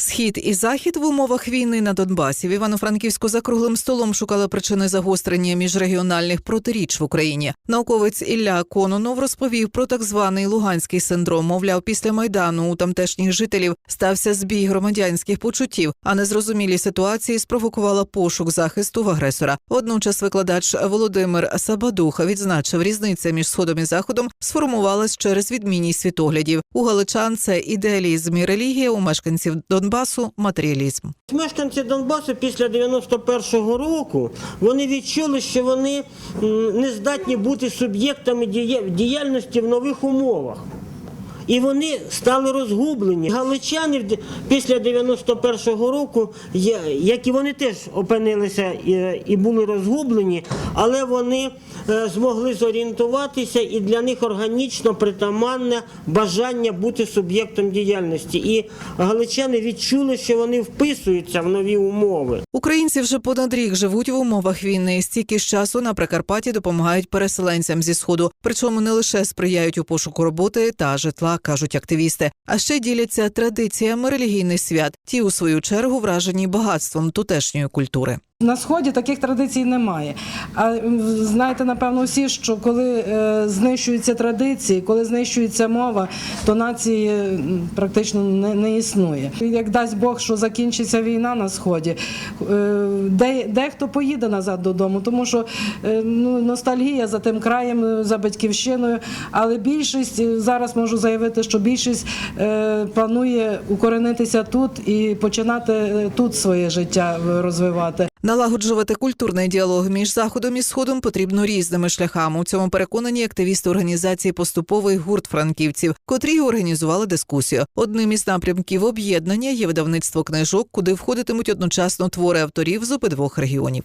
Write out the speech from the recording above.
Схід і захід в умовах війни на Донбасі в Івано-Франківську за круглим столом шукали причини загострення міжрегіональних протиріч в Україні. Науковець Ілля Кононов розповів про так званий луганський синдром. Мовляв, після майдану у тамтешніх жителів стався збій громадянських почуттів, а незрозумілі ситуації спровокувала пошук захисту в агресора. Водночас викладач Володимир Сабадуха відзначив, різниця між сходом і заходом сформувалась через відмінність світоглядів. У галичан це ідеалізм і релігія, у мешканців Донбасу матеріалізм. Мешканці Донбасу після 91-го року вони відчули, що вони не здатні бути суб'єктами дія- діяльності в нових умовах. І вони стали розгублені. Галичани після 91-го року, як і вони теж опинилися і, були розгублені, але вони е, змогли зорієнтуватися, і для них органічно притаманне бажання бути суб'єктом діяльності. І галичани відчули, що вони вписуються в нові умови. Українці вже понад рік живуть в умовах війни. Стільки ж часу на Прикарпатті допомагають переселенцям зі сходу. Причому не лише сприяють у пошуку роботи та житла, кажуть активісти, а ще діляться традиціями релігійних свят. Ті, у свою чергу, вражені багатством тутешньої культури. На сході таких традицій немає. А знаєте, напевно, всі, що коли е, знищуються традиції, коли знищується мова, то нації практично не, не існує. Як дасть Бог, що закінчиться війна на сході, е, де, дехто поїде назад додому, тому що е, ну, ностальгія за тим краєм, за батьківщиною. Але більшість зараз можу заявити, що більшість планує укоренитися тут і починати тут своє життя розвивати. Налагоджувати культурний діалог між заходом і сходом потрібно різними шляхами. У цьому переконані активісти організації поступовий гурт франківців, котрі організували дискусію. Одним із напрямків об'єднання є видавництво книжок, куди входитимуть одночасно твори авторів з обидвох регіонів.